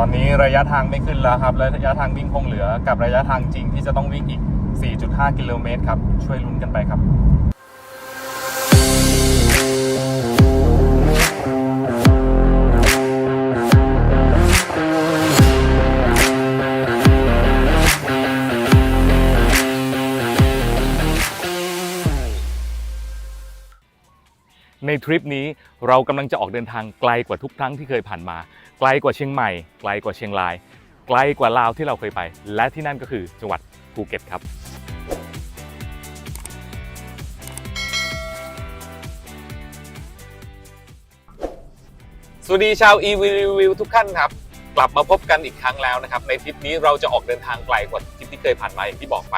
ตอนนี้ระยะทางไม่ขึ้นแล้วครับ ระยะทางวิ่งคงเหลือกับระยะทางจริงที่จะต้องวิ่งอีก 4.5 กิโลเมตรครับ ช่วยลุ้นกันไปครับ ทริปนี้เรากำลังจะออกเดินทางไกลกว่าทุกครั้งที่เคยผ่านมา ไกลกว่าเชียงใหม่ ไกลกว่าเชียงราย ไกลกว่าลาวที่เราเคยไป และที่นั่นก็คือจังหวัดภูเก็ตครับสวัสดีชาว e v Review ทุกท่านครับ กลับมาพบกันอีกครั้งแล้วนะครับ ในทริปนี้เราจะออกเดินทางไกลกว่าทริปที่เคยผ่านมาอย่างที่บอกไป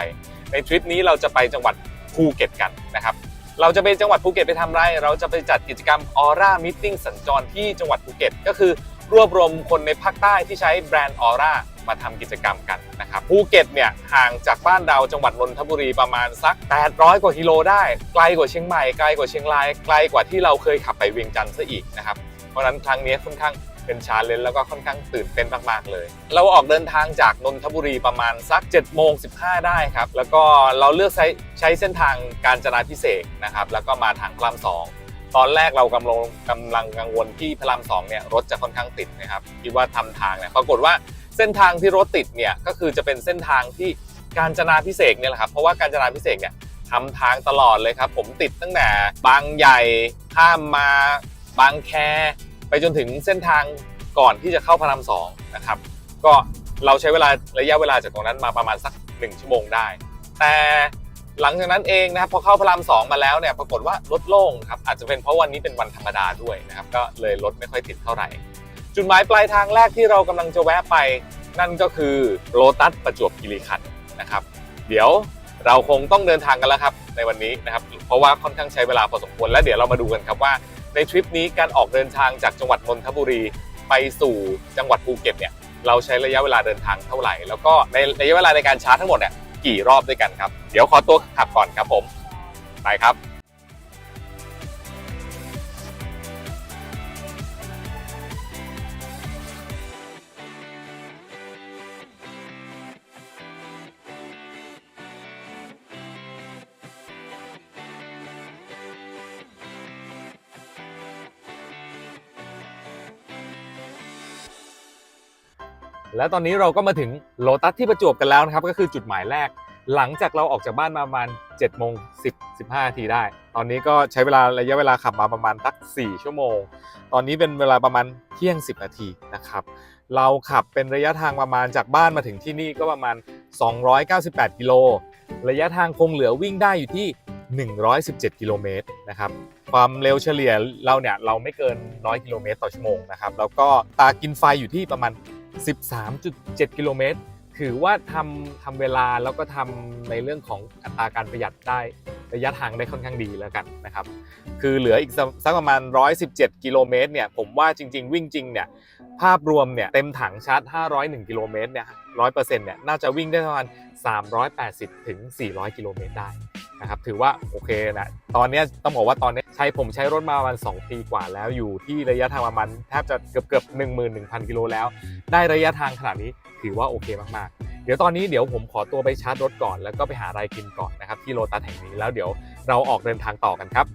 ในทริปนี้เราจะไปจังหวัดภูเก็ตกันนะครับ เราจะไปจังหวัดภูเก็ตไปทำไร เราจะไปจัดกิจกรรมออร่ามิ g สัญจรที่จังหวัดภูเก็ต ก็คือรวบรวมคนในภาคใต้ที่ใช้แบรนด์ออร่ามาทำกิจกรรมกันนะครับภูเก็ตเนี่ยห่างจากบ้านเราจังหวัดนนทบุรีประมาณสัก 800 กว่ากิโลได้ ไกลกว่าเชียงใหม่ไกลกว่าเชียงรายไกลกว่าที่เราเคยขับไปเวียงจันทร์ซะอีกนะครับเพราะนั้นครั้งนี้ค่อนข้าง เป็นชาเลนจ์แล้วก็ค่อนข้างตื่นเต้นมากๆเลย เราออกเดินทางจากนนทบุรีประมาณสัก7โมง15ได้ครับ แล้วก็เราเลือกใช้ใช้เส้นทางการจนาพิเศษนะครับ แล้วก็มาทางพระรามสองตอนแรกเรากำลังกำลังกังวลที่พระรามสองเนี่ยรถจะค่อนข้างติดนะครับคิดว่าทำทางเนี่ยปรากฏว่าเส้นทางที่รถติดเนี่ยก็คือจะเป็นเส้นทางที่การจนาพิเศษเนี่ยแหละครับเพราะว่าการจนาพิเศษเนี่ยทำทางตลอดเลยครับ ผมติดตั้งแต่บางใหญ่ข้ามมาบางแค ไปจนถึงเส้นทางก่อนที่จะเข้าพระรามสองนะครับ ก็เราใช้เวลาระยะเวลาจากตรงนั้นมาประมาณสัก 1 ชั่วโมงได้ แต่หลังจากนั้นเองนะครับพอเข้าพระรามสองมาแล้วเนี่ยปรากฏว่ารถโล่งครับอาจจะเป็นเพราะวันนี้เป็นวันธรรมดาด้วยนะครับก็เลยรถไม่ค่อยติดเท่าไหร่ จุดหมายปลายทางแรกที่เรากำลังจะแวะไป นั่นก็คือโลตัสประจวบคีรีขันธ์นะครับ เดี๋ยวเราคงต้องเดินทางกันแล้วครับในวันนี้นะครับเพราะว่าค่อนข้างใช้เวลาพอสมควรและเดี๋ยวเรามาดูกันครับว่า ในทริปนี้การออกเดินทางจากจังหวัดนนทบุรีไปสู่จังหวัดภูเก็ตเนี่ยเราใช้ระยะเวลาเดินทางเท่าไหร่ แล้วก็ในระยะเวลาในการชาร์จทั้งหมดเนี่ยกี่รอบด้วยกันครับ เดี๋ยวขอตัวขับก่อนครับผม ไปครับ และตอนนี้เราก็มาถึงโลตัสที่ประจวบกันแล้วนะครับ ก็คือจุดหมายแรก หลังจากเราออกจากบ้านมาประมาณ7โมง10 15นาทีได้ ตอนนี้ก็ใช้เวลาระยะเวลาขับมาประมาณสัก4 ชั่วโมง ตอนนี้เป็นเวลาประมาณเที่ยง 10 นาทีนะครับ เราขับเป็นระยะทางประมาณจากบ้านมาถึงที่นี่ก็ประมาณ 298 กิโล ระยะทางคงเหลือวิ่งได้อยู่ที่ 117 กิโลเมตรนะครับความเร็วเฉลี่ยเราเนี่ยเราไม่เกิน 100 กิโลเมตรต่อชั่วโมงนะครับ แล้วก็ตากินไฟอยู่ที่ประมาณ 13.7 กิโลเมตร ถือว่าทำทำเวลาแล้วก็ทำในเรื่องของอัตราการประหยัดได้ระยะทางได้ค่อนข้างดีแล้วกันนะครับ คือเหลืออีกสักประมาณ 117 กิโลเมตรเนี่ย ผมว่าจริง ๆ วิ่งจริงเนี่ย ภาพรวมเนี่ยเต็มถังชาร์จ 501 กิโลเมตรเนี่ย 100%เนี่ย น่าจะวิ่งได้ประมาณ 380 ถึง 400 กิโลเมตรได้ นะครับถือว่าโอเคนะตอนนี้ต้องบอกว่าตอนนี้ใช้ผมใช้รถมาประมาณ2ปีกว่าแล้วอยู่ที่ระยะทางประมาณแทบจะเกือบเกือบ11,000กิโลแล้ว ได้ระยะทางขนาดนี้ถือว่าโอเคมากๆ เดี๋ยวตอนนี้เดี๋ยวผมขอตัวไปชาร์จรถก่อน แล้วก็ไปหาอะไรกินก่อนนะครับที่โลตัสแห่งนี้แล้วเดี๋ยวเราออกเดินทางต่อกันครับ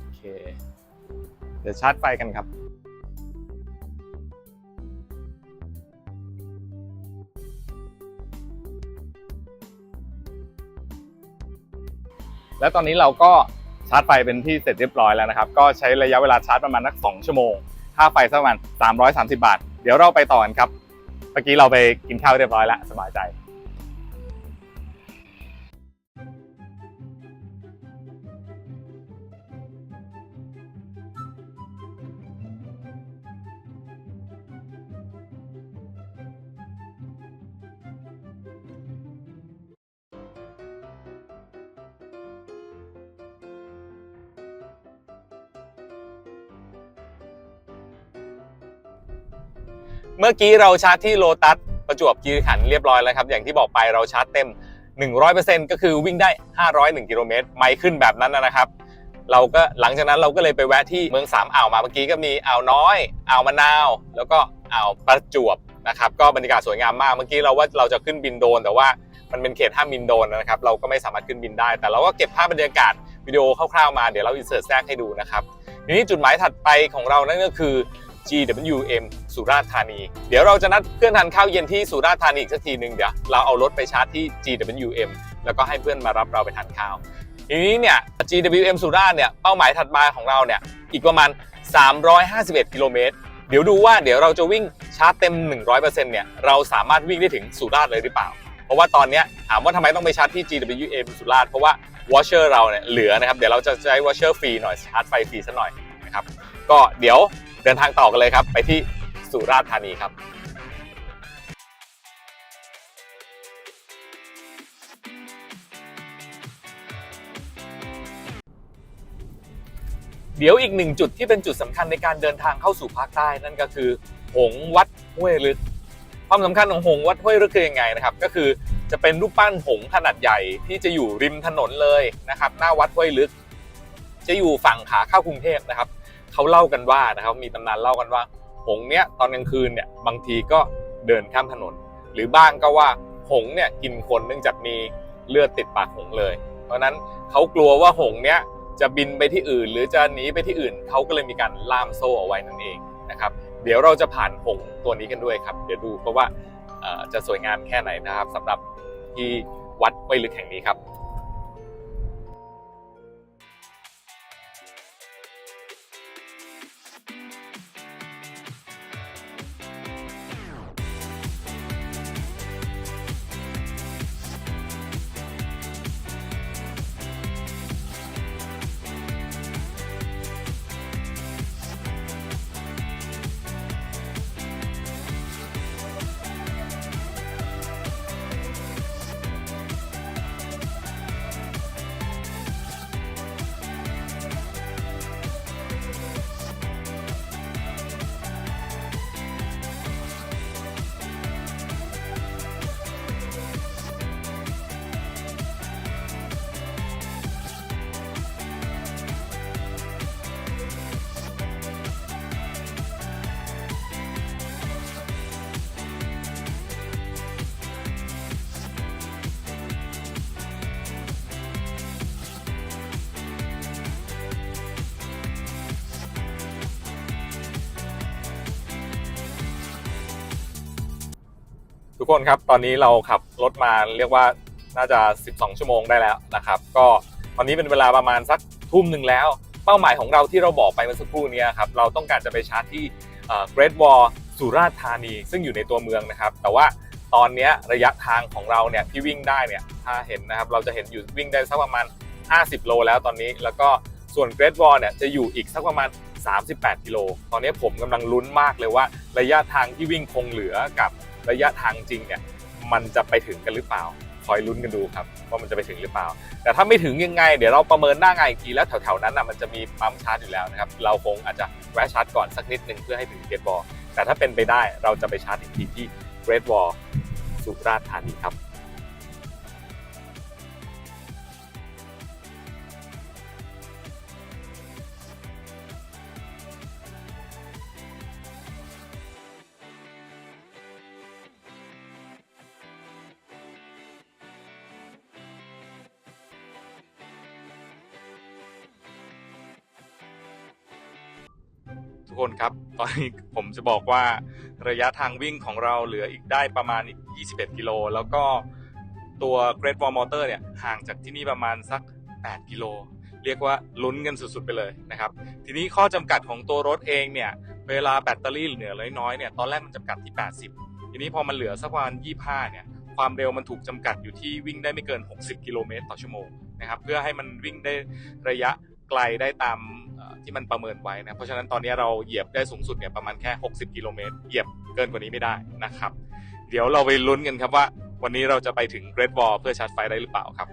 โอเคเดี๋ยวชาร์จไฟกันครับ แล้วตอนนี้เราก็ชาร์จไฟเป็นที่เสร็จเรียบร้อยแล้วนะครับ ก็ใช้ระยะเวลาชาร์จประมาณนัก 2 ชั่วโมงค่าไฟสักประมาณ330 บาท เดี๋ยวเราไปต่อกันครับ เมื่อกี้เราไปกินข้าวเรียบร้อยแล้วสบายใจ เมื่อกี้เราชาร์จที่โลตัสประจวบคีรีขันธ์เรียบร้อยแล้วครับ อย่างที่บอกไปเราชาร์จเต็ม 100%ก็คือวิ่งได้ 501กิโลเมตรไมล์ขึ้นแบบนั้นนะครับ เราก็หลังจากนั้นเราก็เลยไปแวะที่เมืองสามอ่าวมาเมื่อกี้ก็มีอ่าวน้อยอ่าวมะนาว แล้วก็อ่าวประจวบนะครับก็บรรยากาศสวยงามมากเมื่อกี้เราว่าเราจะขึ้นบินโดน แต่ว่ามันเป็นเขตห้ามบินโดนนะครับเราก็ไม่สามารถขึ้นบินได้ แต่เราก็เก็บภาพบรรยากาศวิดีโอคร่าวๆมาเดี๋ยวเราอินเสิร์ตแทรกให้ดูนะครับทีนี้จุดหมายถัดไปของเรานั่นก็คือ GWM สุราษฎร์ธานี เดี๋ยวเราจะนัดเพื่อนทานข้าวเย็นที่สุราษฎร์ธานีอีกสักทีหนึ่งเดี๋ยวเราเอารถไปชาร์จที่ GWM แล้วก็ให้เพื่อนมารับเราไปทานข้าว ทีนี้เนี่ย GWM สุราษฎร์เนี่ยเป้าหมายถัดมาของเราเนี่ยอีกประมาณ 351 กิโลเมตรเดี๋ยวดูว่าเดี๋ยวเราจะวิ่งชาร์จเต็ม 100%เนี่ยเราสามารถวิ่งได้ถึงสุราษฎร์เลยหรือเปล่า เพราะว่าตอนเนี้ยถามว่าทำไมต้องไปชาร์จที่ GWM สุราษฎร์เพราะว่าวอชเชอร์เราเนี่ยเหลือนะครับ เดี๋ยวเราจะใช้วอชเชอร์ฟรีหน่อยชาร์จไฟฟรีสักหน่อยนะครับ ก็เดี๋ยว ดินทางต่อกันเลยครับ ไปที่สุราษฎร์ธานีครับเดี๋ยวอีกหนึ่งจุดที่เป็นจุดสำคัญในการเดินทางเข้าสู่ภาคใต้นั่นก็คือหงวัดห้วยลึก ความสำคัญของหงวัดห้วยลึกคือยังไงนะครับ ก็คือจะเป็นรูปปั้นหงขนาดใหญ่ที่จะอยู่ริมถนนเลยนะครับ หน้าวัดห้วยลึก จะอยู่ฝั่งขาเข้ากรุงเทพนะครับ เขาเล่ากันว่านะครับมีตำนานเล่ากันว่า หงเนี้ยตอนกลางคืนเนี่ยบางทีก็เดินข้ามถนน หรือบ้างก็ว่าหงเนี่ยกินคนเนื่องจากมีเลือดติดปากหงเลย เพราะนั้นเขากลัวว่าหงเนี้ยจะบินไปที่อื่น หรือจะหนีไปที่อื่นเขาก็เลยมีการล่ามโซ่เอาไว้นั่นเองนะครับ เดี๋ยวเราจะผ่านหงตัวนี้กันด้วยครับ เดี๋ยวดูเพราะว่าจะสวยงามแค่ไหนนะครับสำหรับที่วัดห้วลึกแห่งนี้ครับ กคนครับตอนนี้เราขับรถมาเรียกว่าน่าจะ 12 ชั่วโมงได้แล้วนะครับ ก็ตอนนี้เป็นเวลาประมาณสักทุ่มหนึ่งแล้ว เป้าหมายของเราที่เราบอกไปเมื่อสักครู่นี้ครับเราต้องการจะไปชาร์จที่เกรทวอลสุราษฎร์ธานี ซึ่งอยู่ในตัวเมืองนะครับ แต่ว่าตอนนี้ระยะทางของเราเนี่ยที่วิ่งได้เนี่ยถ้าเห็นนะครับเราจะเห็นอยู่วิ่งได้สักประมาณ 50 โลแล้วตอนนี้แล้วก็ส่วนเกรทวอลเนี่ยจะอยู่อีกสักประมาณ 38 กิโล ตอนนี้ผมกำลังลุ้นมากเลยว่า ระยะทางที่วิ่งคงเหลือกับระยะทางจริงเนี่ยมันจะไปถึงกันหรือเปล่า คอยลุ้นกันดูครับว่ามันจะไปถึงหรือเปล่า แต่ถ้าไม่ถึงยังไง เดี๋ยวเราประเมินหน้างานอีกทีแล้วแถวๆนั้นน่ะมันจะมีปั๊มชาร์จอยู่แล้วนะครับเราคงอาจจะแวะชาร์จก่อนสักนิดนึงเพื่อให้ถึงเกตบอลแต่ถ้าเป็นไปได้เราจะไปชาร์จอีกทีที่เกรดวอลสุราษฎร์ธานีครับ ตอนนี้ผมจะบอกว่าระยะทางวิ่งของเราเหลืออีกได้ประมาณอีก 21 กิโล แล้วก็ตัว Great Wall Motor เนี่ยห่างจากที่นี่ประมาณสัก 8 กิโล เรียกว่าลุ้นกันสุดๆไปเลยนะครับ ทีนี้ข้อจำกัดของตัวรถเองเนี่ย เวลาแบตเตอรี่เหลือน้อยๆเนี่ยตอนแรกมันจำกัดที่ 80 ทีนี้พอมันเหลือสักประมาณ 25 เนี่ยความเร็วมันถูกจำกัดอยู่ที่วิ่งได้ไม่เกิน 60 กิโลเมตรต่อชั่วโมงนะครับเพื่อให้มันวิ่งได้ระยะ ไกลได้ตามที่มันประเมินไว้นะ เพราะฉะนั้นตอนนี้เราเหยียบได้สูงสุดเนี่ยประมาณแค่ 60 กิโลเมตร เหยียบเกินกว่านี้ไม่ได้นะครับ เดี๋ยวเราไปลุ้นกันครับว่า วันนี้เราจะไปถึงเกร t วอลเพื่อชาร์จไฟได้หรือเปล่าครับ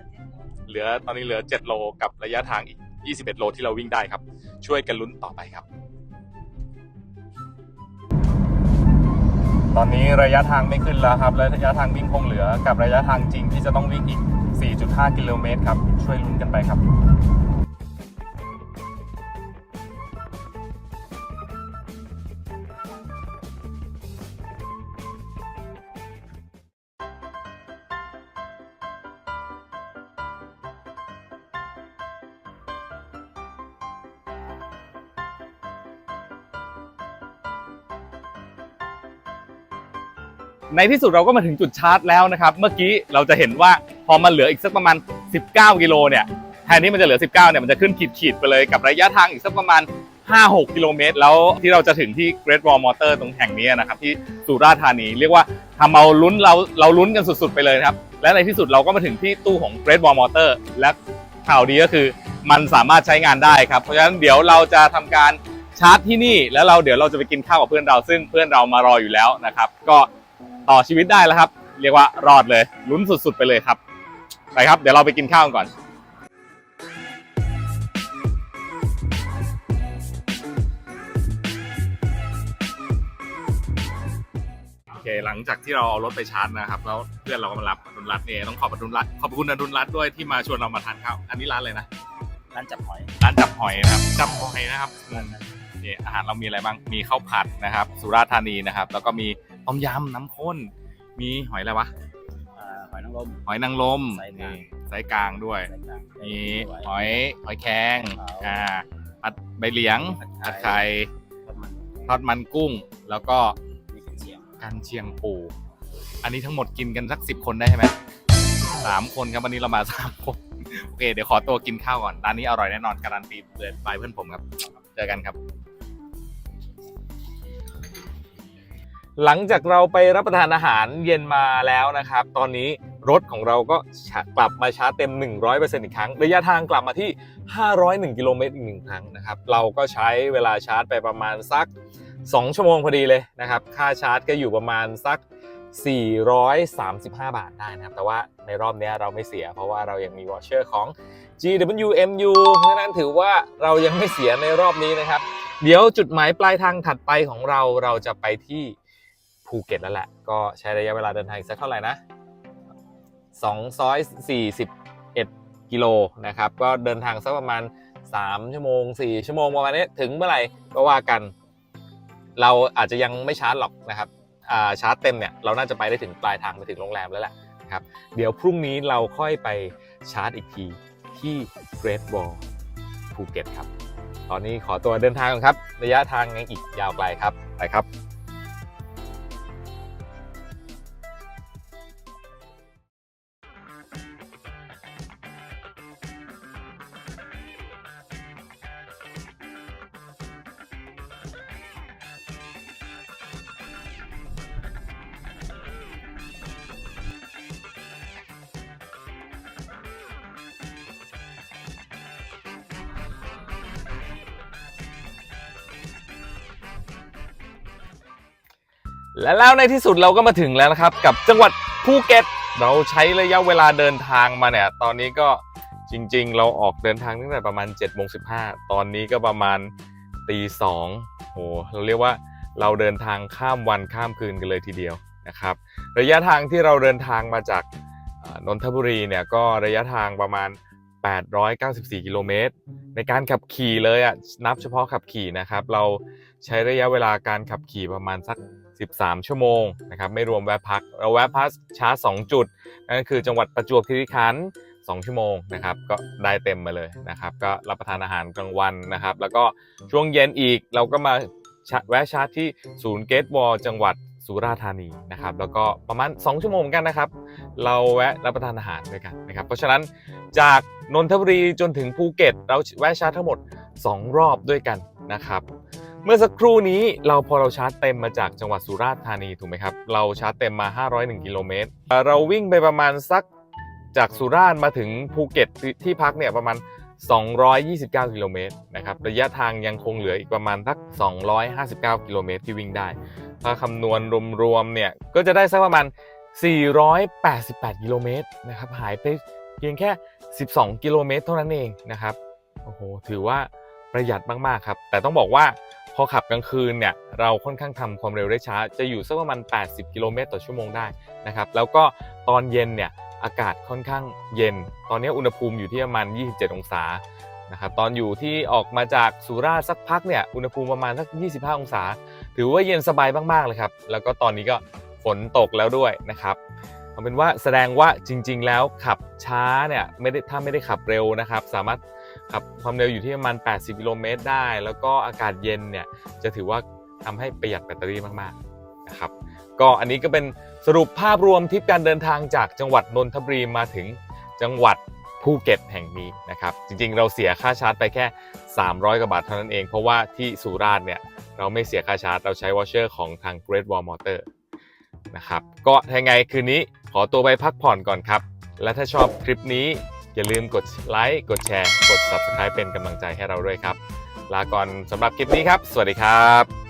เหลือตอนนี้เหลือ 7 โลกับระยะทางอีก 21 โลที่เราวิ่งได้ครับ ช่วยกันลุ้นต่อไปครับ ตอนนี้ระยะทางไม่ขึ้นแล้วครับ ระยะทางวิ่งคงเหลือกับระยะทางจริงที่จะต้องวิ่งอีก 4.5 กิโลเมตรครับ ช่วยลุ้นกันไปครับ ในที่สุดเราก็มาถึงจุดชาร์จแล้วนะครับ เมื่อกี้เราจะเห็นว่าพอมันเหลืออีกสักประมาณ 19 กิโลเนี่ยแทนที่มันจะเหลือ 19 เนี่ยมันจะขึ้นขีดขีดๆไปเลยกับระยะทางอีกสักประมาณ 5-6 กิโลเมตร แล้วที่เราจะถึงที่ Great Wall Motor ตรงแห่งนี้นะครับ ที่สุราษฎร์ธานี เรียกว่าทำเอาลุ้นเราเราลุ้นกันสุดๆ ไปเลยครับ และในที่สุดเราก็มาถึงที่ตู้ของ Great Wall Motor และข่าวดีก็คือมันสามารถใช้งานได้ครับ เพราะฉะนั้นเดี๋ยวเราจะทำการชาร์จที่นี่ แล้วเราเดี๋ยวเราจะไปกินข้าวกับเพื่อนเรา ซึ่งเพื่อนเรามารออยู่แล้วนะครับ ก็ ต่อชีวิตได้แล้วครับ เรียกว่ารอดเลยลุ้นสุดๆไปเลยครับไปครับ เดี๋ยวเราไปกินข้าวกันก่อนโอเคหลังจากที่เราเอารถไปชาร์จนะครับ แล้วเพื่อนเราก็มารับอดุลรัตน์เนี่ยต้องขอบอดุลรัตน์ขอบคุณอดุลรัตน์ด้วยที่มาชวนเรามาทานข้าวอันนี้ร้านเลยนะร้านจับหอยร้านจับหอยนะครับจับหอยนะครับนี่อาหารเรามีอะไรบ้างมีข้าวผัดนะครับ สุราษฎร์ธานีนะครับ แล้วก็มี ต้มยำน้ำข้น มีหอยอะไรวะ อ่าหอยนางรม หอยนางรมไซส์กลาง นี่ไซส์กลางด้วยไส้กลางมีด้วยหอยหอยแครงขาวอ่าผัดใบเหลียงผัผัดดไข่ไข่ทอดมันทอดมันกุ้ง แล้วก็มีกระเทียมกันเชียงปู อันนี้ทั้งหมดกินกันสักสิบคนได้ใช่ไหมสามคนครับวันนี้เรามาสามคน โอเค เดี๋ยวขอตัวกินข้าวก่อน ร้านนี้อร่อยแน่นอนการันตีเดือนปลายเพื่อนผมครับ เจอกันครับ หลังจากเราไปรับประทานอาหารเย็นมาแล้วนะครับ ตอนนี้รถของเราก็กลับมาชาร์จเต็ม 100%อีกครั้ง ระยะทางกลับมาที่ 501 กิโลเมตรอีกหนึ่งครั้งนะครับ เราก็ใช้เวลาชาร์จไปประมาณสัก 2 ชั่วโมงพอดีเลยนะครับ ค่าชาร์จก็อยู่ประมาณสัก 435 บาทได้นะครับ แต่ว่าในรอบนี้เราไม่เสีย เพราะว่าเรายังมีวอชเชอร์ของ GWMU เพราะฉะนั้นถือว่าเรายังไม่เสียในรอบนี้นะครับ เดี๋ยวจุดหมายปลายทางถัดไปของเราเราจะไปที่ ภูเก็ตแล้วแหละ ก็ใช้ระยะเวลาเดินทางสักเท่าไหร่นะ241 กิโลนะครับ ก็เดินทางสักประมาณ 3 ชั่วโมง 4 ชั่วโมงประมาณนี้ถึงเมื่อไหร่ก็ว่ากัน เราอาจจะยังไม่ชาร์จหรอกนะครับาชาร์จเต็มเนี่ยเราน่าจะไปได้ถึงปลายทางไปถึงโรงแรมแล้วแหละนะครับเดี๋ยวพรุ่งนี้เราค่อยไปชาร์จอีกทีที่ Great Wall ภูเก็ตครับ ตอนนี้ขอตัวเดินทางก่อนครับ ระยะทางยังอีกยาวไกลครับ ไปครับ และแล้วในที่สุดเราก็มาถึงแล้วนะครับ กับจังหวัดภูเก็ต เราใช้ระยะเวลาเดินทางมาเนี่ย ตอนนี้ก็จริง ๆ เราออกเดินทางตั้งแต่ประมาณ7จ็ดโมงสิตอนนี้ก็ประมาณตีสองโหเราเรียกว่าเราเดินทางข้ามวันข้ามคืนกันเลยทีเดียวนะครับ ระยะทางที่เราเดินทางมาจากนนทบุรีเนี่ยก็ระยะทางประมาณ 894 กิโลเมตร ในการขับขี่เลยอะนับเฉพาะขับขี่นะครับ เราใช้ระยะเวลาการขับขี่ประมาณสัก 13 ชั่วโมงนะครับไม่รวมแวะพัก เราแวะพักชาร์จ2จุด นั่นก็คือจังหวัดประจวบคีรีขันธ์2ชั่วโมงนะครับก็ได้เต็มมาเลยนะครับก็รับประทานอาหารกลางวันนะครับ แล้วก็ช่วงเย็นอีกเราก็มาแวะชาร์จที่ศูนย์เกตบอลจังหวัดสุราษฎร์ธานีนะครับแล้วก็ประมาณ 2 ชั่วโมงเหมือนกันนะครับ เราแวะรับประทานอาหารด้วยกันนะครับเพราะฉะนั้นจากนนทบุรีจนถึงภูเก็ต เราแวะชาร์จทั้งหมด 2 รอบด้วยกันนะครับ เมื่อสักครู่นี้เราพอเราชาร์จเต็มมาจากจังหวัดสุราษฎร์ธานีถูกไหมครับ เราชาร์จเต็มมา 501 กิโลเมตร เราวิ่งไปประมาณสักจากสุราษฎร์มาถึงภูเก็ตที่ที่พักเนี่ยประมาณ 229 กิโลเมตรนะครับ ระยะทางยังคงเหลืออีกประมาณสัก 259 กิโลเมตรที่วิ่งได้ ถ้าคำนวณรวมๆเนี่ยก็จะได้สักประมาณ 488 กิโลเมตรนะครับ หายไปเพียงแค่ 12 กิโลเมตรเท่านั้นเองนะครับ โอ้โห ถือว่าประหยัดมากๆครับ แต่ต้องบอกว่า พอขับกลางคืนเนี่ยเราค่อนข้างทำความเร็วได้ช้า จะอยู่สักประมาณ 80 กิโลเมตรต่อชั่วโมงได้นะครับแล้วก็ตอนเย็นเนี่ยอากาศค่อนข้างเย็น ตอนนี้อุณหภูมิอยู่ที่ประมาณ 27 องศานะครับตอนอยู่ที่ออกมาจากสุราษฎร์สักพักเนี่ยอุณหภูมิประมาณสัก 25 องศา ถือว่าเย็นสบายมากๆเลยครับแล้วก็ตอนนี้ก็ฝนตกแล้วด้วยนะครับเอาเป็นว่าแสดงว่าจริง ๆ แล้วขับช้าเนี่ยไม่ได้ถ้าไม่ได้ขับเร็วนะครับ สามารถ ขับความเร็วอยู่ที่ประมาณ 80 กิโลเมตรได้ แล้วก็อากาศเย็นเนี่ยจะถือว่าทำให้ประหยัดแบตเตอรี่มากๆนะครับก็อันนี้ก็เป็นสรุปภาพรวมทริปการเดินทางจากจังหวัดนนทบุรีมาถึงจังหวัดภูเก็ตแห่งนี้นะครับ จริงๆ เราเสียค่าชาร์จไปแค่ 300 กว่าบาทเท่านั้นเอง เพราะว่าที่สุราษฎร์เนี่ยเราไม่เสียค่าชาร์จ เราใช้วอชเชอร์ของทาง Great Wall Motor นะครับ ก็ถ้าไงคืนนี้ขอตัวไปพักผ่อนก่อนครับ และถ้าชอบคลิปนี้ อย่าลืมกดไลค์กดแชร์ กด Subscribe เป็นกำลังใจให้เราด้วยครับ ลาก่อนสำหรับคลิปนี้ครับ สวัสดีครับ